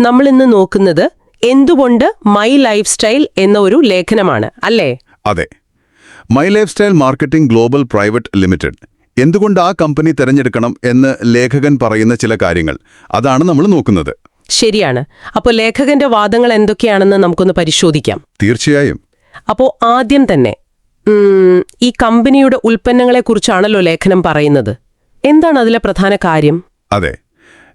നമ്മൾ ഇന്ന് നോക്കുന്നത് എന്തുകൊണ്ട് മൈ ലൈഫ് സ്റ്റൈൽ എന്ന ഒരു ലേഖനമാണ് അല്ലേ? അതെ. My lifestyle marketing global private limited എന്തുകൊണ്ട് ആ കമ്പനി തിരഞ്ഞെടുക്കണം എന്ന് ലേഖകൻ പറയുന്ന ചില കാര്യങ്ങൾ അതാണ് നമ്മൾ നോക്കുന്നത്. ശരിയാണ്. അപ്പോൾ ലേഖകന്റെ വാദങ്ങൾ എന്തൊക്കെയാണെന്ന് നമുക്കൊന്ന് പരിശോധിക്കാം. തീർച്ചയായും. അപ്പോൾ ആദ്യം തന്നെ ഈ കമ്പനിയുടെ ഉൽപ്പന്നങ്ങളെക്കുറിച്ചാണല്ലോ ലേഖനം പറയുന്നത്. എന്താണ് അതിലെ പ്രധാന കാര്യം? അതെ.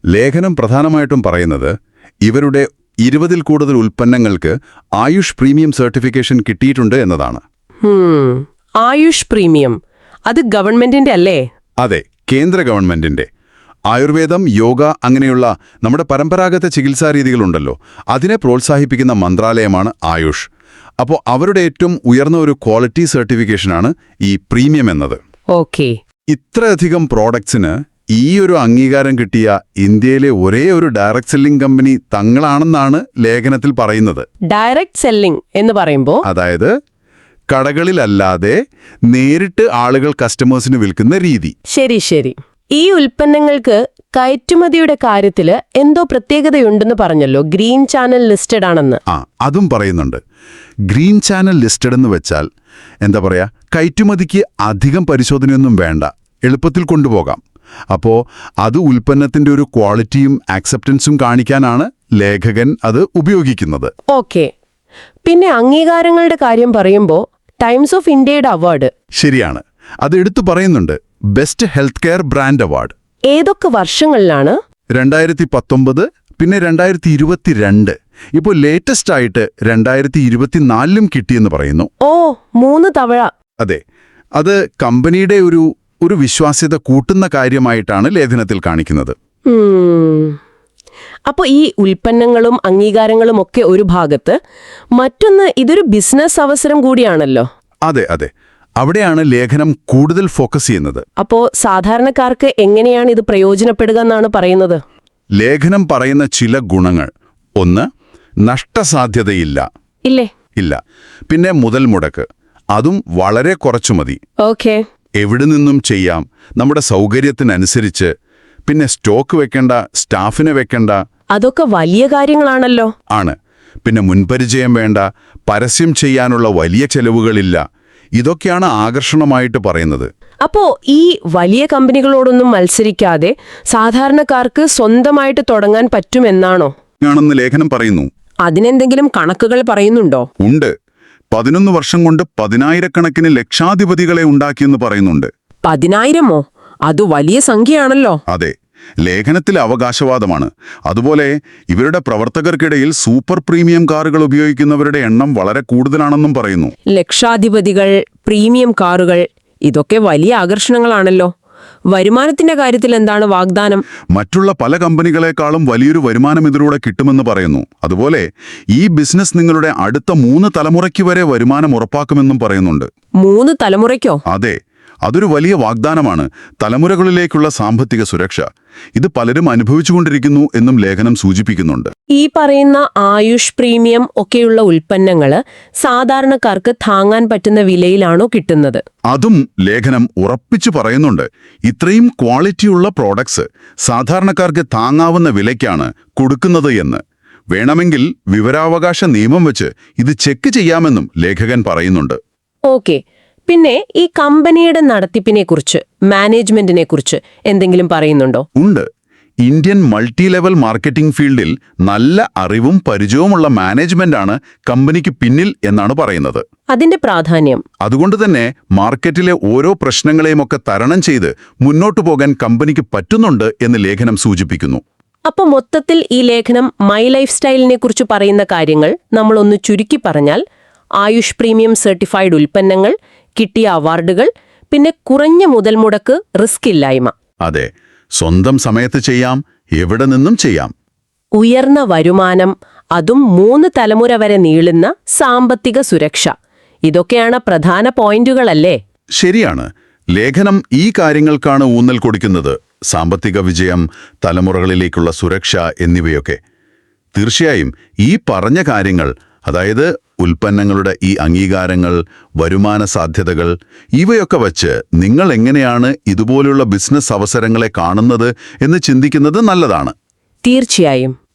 ലേഖനം പ്രധാനമായിട്ടും പറയുന്നത് ഇവരുടെ ഇരുപതിൽ കൂടുതൽ ഉൽപ്പന്നങ്ങൾക്ക് ആയുഷ് പ്രീമിയം സർട്ടിഫിക്കേഷൻ കിട്ടിയിട്ടുണ്ട് എന്നതാണ്. ആയുഷ് പ്രീമിയം. അത് ഗവൺമെന്റിന്റെ അല്ലേ? അതെ കേന്ദ്ര ഗവൺമെന്റിന്റെ. ആയുർവേദം യോഗ അങ്ങനെയുള്ള നമ്മുടെ പരമ്പരാഗത ചികിത്സാ രീതികളുണ്ടല്ലോ. അതിനെ പ്രോത്സാഹിപ്പിക്കുന്ന മന്ത്രാലയമാണ് ആയുഷ്. അപ്പോൾ അവരുടെ ഏറ്റവും ഉയർന്ന ഒരു ക്വാളിറ്റി സർട്ടിഫിക്കേഷനാണ് ഈ പ്രീമിയം എന്നത്. ഓക്കെ. ഇത്രയധികം പ്രോഡക്ട്സിന് ഈ ഒരു അംഗീകാരം കിട്ടിയ ഇന്ത്യയിലെ ഒരേ ഒരു ഡയറക്ട് സെല്ലിംഗ് കമ്പനി തങ്ങളാണെന്നാണ് ലേഖനത്തിൽ പറയുന്നത്. ഡയറക്റ്റ് സെല്ലിംഗ് എന്ന് പറയുമ്പോൾ അതായത് കടകളിലല്ലാതെ നേരിട്ട് ആളുകൾ കസ്റ്റമേഴ്സിന് വിൽക്കുന്ന രീതി. ശരി ശരി. ഈ ഉൽപ്പന്നങ്ങൾക്ക് കയറ്റുമതിയുടെ കാര്യത്തിൽ എന്തോ പ്രത്യേകതയുണ്ടെന്ന് പറഞ്ഞല്ലോ. ഗ്രീൻ ചാനൽ ലിസ്റ്റഡ് ആണെന്ന്. ആ അതും പറയുന്നുണ്ട്. ഗ്രീൻ ചാനൽ ലിസ്റ്റഡ് എന്ന് വെച്ചാൽ എന്താ പറയാ കയറ്റുമതിക്ക് അധികം പരിശോധനയൊന്നും വേണ്ട. എളുപ്പത്തിൽ കൊണ്ടുപോകാം. അപ്പോൾ അത് ഉൽപ്പന്നത്തിന്റെ ഒരു ക്വാളിറ്റിയും ആക്സെപ്റ്റൻസും കാണിക്കാനാണ് ലേഖകൻ അത് ഉപയോഗിക്കുന്നത്. ഓക്കെ. പിന്നെ അംഗീകാരങ്ങളുടെ കാര്യം പറയുമ്പോൾ ടൈംസ് ഓഫ് ഇന്ത്യയുടെ അവാർഡ്. ശരിയാണ്. അത് എടുത്തു പറയുന്നുണ്ട്. Best health care brand award. ഏതൊക്കെ വർഷങ്ങളിലാണ്? രണ്ടായിരത്തി പത്തൊമ്പത് പിന്നെ രണ്ടായിരത്തി ഇരുപത്തിരണ്ട് ഇപ്പോൾ ലേറ്റസ്റ്റ് ആയിട്ട് രണ്ടായിരത്തി ഇരുപത്തിനാലിലും കിട്ടിയെന്ന് പറയുന്നു. ഓ മൂന്ന് തവഴ അതെ. അത് കമ്പനിയുടെ ഒരു ഒരു വിശ്വാസ്യത കൂട്ടുന്ന കാര്യമായിട്ടാണ് ലേഖനത്തിൽ കാണിക്കുന്നത്. അപ്പോൾ അപ്പൊ ഈ ഉൽപ്പന്നങ്ങളും അംഗീകാരങ്ങളും ഒക്കെ ഒരു ഭാഗത്ത് മറ്റൊന്ന് ഇതൊരു ബിസിനസ് അവസരം കൂടിയാണല്ലോ. അതെ അതെ. അവിടെയാണ് ലേഖനം കൂടുതൽ ഫോക്കസ് ചെയ്യുന്നത്. അപ്പോ സാധാരണക്കാർക്ക് എങ്ങനെയാണ് ഇത് പ്രയോജനപ്പെടുക എന്നാണ് പറയുന്നത്? ലേഖനം പറയുന്ന ചില ഗുണങ്ങൾ. ഒന്ന് നഷ്ടസാധ്യതയില്ല. ഇല്ലേ? ഇല്ല. പിന്നെ മുതൽ മുടക്ക് അതും വളരെ കുറച്ചു മതി. ഓക്കെ. എവിടെ നിന്നും ചെയ്യാം. നമ്മുടെ സൗകര്യത്തിനനുസരിച്ച്. പിന്നെ സ്റ്റോക്ക് വെക്കണ്ട സ്റ്റാഫിനെ വെക്കണ്ട. അതൊക്കെ വലിയ കാര്യങ്ങളാണല്ലോ. ആണ്. പിന്നെ മുൻപരിചയം വേണ്ട പരസ്യം ചെയ്യാനുള്ള വലിയ ചെലവുകളില്ല. ഇതൊക്കെയാണ് ആകർഷണമായിട്ട് പറയുന്നത്. അപ്പോ ഈ വലിയ കമ്പനികളോടൊന്നും മത്സരിക്കാതെ സാധാരണക്കാർക്ക് സ്വന്തമായിട്ട് തുടങ്ങാൻ പറ്റുമെന്നാണോ? ആണെന്ന് ലേഖനം പറയുന്നു. അതിനെന്തെങ്കിലും കണക്കുകൾ പറയുന്നുണ്ടോ? ഉണ്ട്. പതിനൊന്ന് വർഷം കൊണ്ട് പതിനായിരക്കണക്കിന് ലക്ഷാധിപതികളെ ഉണ്ടാക്കിയെന്ന് പറയുന്നുണ്ട്. പതിനായിരമോ? അത് വലിയ സംഖ്യയാണല്ലോ. അതെ ലേഖനത്തിൽ അവകാശവാദമാണ്. അതുപോലെ ഇവരുടെ പ്രവർത്തകർക്കിടയിൽ സൂപ്പർ പ്രീമിയം കാറുകൾ ഉപയോഗിക്കുന്നവരുടെ എണ്ണം വളരെ കൂടുതലാണെന്നും പറയുന്നു. ലക്ഷാധിപതികൾ പ്രീമിയം കാറുകൾ ഇതൊക്കെ വലിയ ആകർഷണങ്ങളാണല്ലോ. വരുമാനത്തിന്റെ കാര്യത്തിൽ എന്താണ് വാഗ്ദാനം? മറ്റുള്ള പല കമ്പനികളെക്കാളും വലിയൊരു വരുമാനം ഇതിലൂടെ കിട്ടുമെന്ന് പറയുന്നു. അതുപോലെ ഈ ബിസിനസ് നിങ്ങളുടെ അടുത്ത മൂന്ന് തലമുറയ്ക്ക് വരെ വരുമാനം ഉറപ്പാക്കുമെന്നും പറയുന്നുണ്ട്. മൂന്ന് തലമുറയ്ക്കോ? അതെ. അതൊരു വലിയ വാഗ്ദാനമാണ് തലമുറകളിലേക്കുള്ള സാമ്പത്തിക സുരക്ഷ. ഇത് പലരും അനുഭവിച്ചുകൊണ്ടിരിക്കുന്നു എന്നും ലേഖനം സൂചിപ്പിക്കുന്നുണ്ട്. ഈ പറയുന്ന ആയുഷ് പ്രീമിയം ഒക്കെയുള്ള ഉൽപ്പന്നങ്ങൾ സാധാരണക്കാർക്ക് താങ്ങാൻ പറ്റുന്ന വിലയിലാണോ കിട്ടുന്നത്? അതും ലേഖനം ഉറപ്പിച്ചു പറയുന്നുണ്ട്. ഇത്രയും ക്വാളിറ്റിയുള്ള പ്രോഡക്ട്സ് സാധാരണക്കാർക്ക് താങ്ങാവുന്ന വിലയ്ക്കാണ് കൊടുക്കുന്നത് എന്ന്. വേണമെങ്കിൽ വിവരാവകാശ നിയമം വെച്ച് ഇത് ചെക്ക് ചെയ്യാമെന്നും ലേഖകൻ പറയുന്നുണ്ട്. ഓക്കെ. പിന്നെ ഈ കമ്പനിയുടെ നടത്തിപ്പിനെ കുറിച്ച് മാനേജ്മെന്റിനെ കുറിച്ച് എന്തെങ്കിലും പറയുന്നുണ്ടോ? ഉണ്ട്. ഇന്ത്യൻ മൾട്ടി ലെവൽ മാർക്കറ്റിംഗ് ഫീൽഡിൽ നല്ല അറിവും പരിചയവുമുള്ള മാനേജ്മെന്റ് ആണ് കമ്പനിക്ക് പിന്നിൽ എന്നാണ് പറയുന്നത്. അതിന്റെ പ്രാധാന്യം? അതുകൊണ്ട് തന്നെ മാർക്കറ്റിലെ ഓരോ പ്രശ്നങ്ങളെയും ഒക്കെ തരണം ചെയ്ത് മുന്നോട്ടു പോകാൻ കമ്പനിക്ക് പറ്റുന്നുണ്ട് എന്ന് ലേഖനം സൂചിപ്പിക്കുന്നു. അപ്പൊ മൊത്തത്തിൽ ഈ ലേഖനം മൈ ലൈഫ് സ്റ്റൈലിനെ കുറിച്ച് പറയുന്ന കാര്യങ്ങൾ നമ്മളൊന്ന് ചുരുക്കി പറഞ്ഞാൽ ആയുഷ് പ്രീമിയം സർട്ടിഫൈഡ് ഉൽപ്പന്നങ്ങൾ കിട്ടിയ അവാർഡുകൾ പിന്നെ കുറഞ്ഞ മുതൽ മുടക്ക് റിസ്ക് ഇല്ലായ്മ. അതെ സ്വന്തം സമയത്ത് ചെയ്യാം എവിടെ നിന്നും ചെയ്യാം? ഉയർന്ന വരുമാനം അതും മൂന്ന് തലമുറ വരെ നീളുന്ന സാമ്പത്തിക സുരക്ഷ. ഇതൊക്കെയാണ് പ്രധാന പോയിന്റുകളല്ലേ? ശരിയാണ്. ലേഖനം ഈ കാര്യങ്ങൾക്കാണ് ഊന്നൽ കൊടുക്കുന്നത്. സാമ്പത്തിക വിജയം തലമുറകളിലേക്കുള്ള സുരക്ഷ എന്നിവയൊക്കെ. തീർച്ചയായും ഈ പറഞ്ഞ കാര്യങ്ങൾ അതായത് ഉൽപ്പന്നങ്ങളുടെ ഈ അംഗീകാരങ്ങൾ വരുമാന സാധ്യതകൾ ഇവയൊക്കെ വച്ച് നിങ്ങൾ എങ്ങനെയാണ് ഇതുപോലുള്ള ബിസിനസ് അവസരങ്ങളെ കാണുന്നത് എന്ന് ചിന്തിക്കുന്നത് നല്ലതാണ്. തീർച്ചയായും.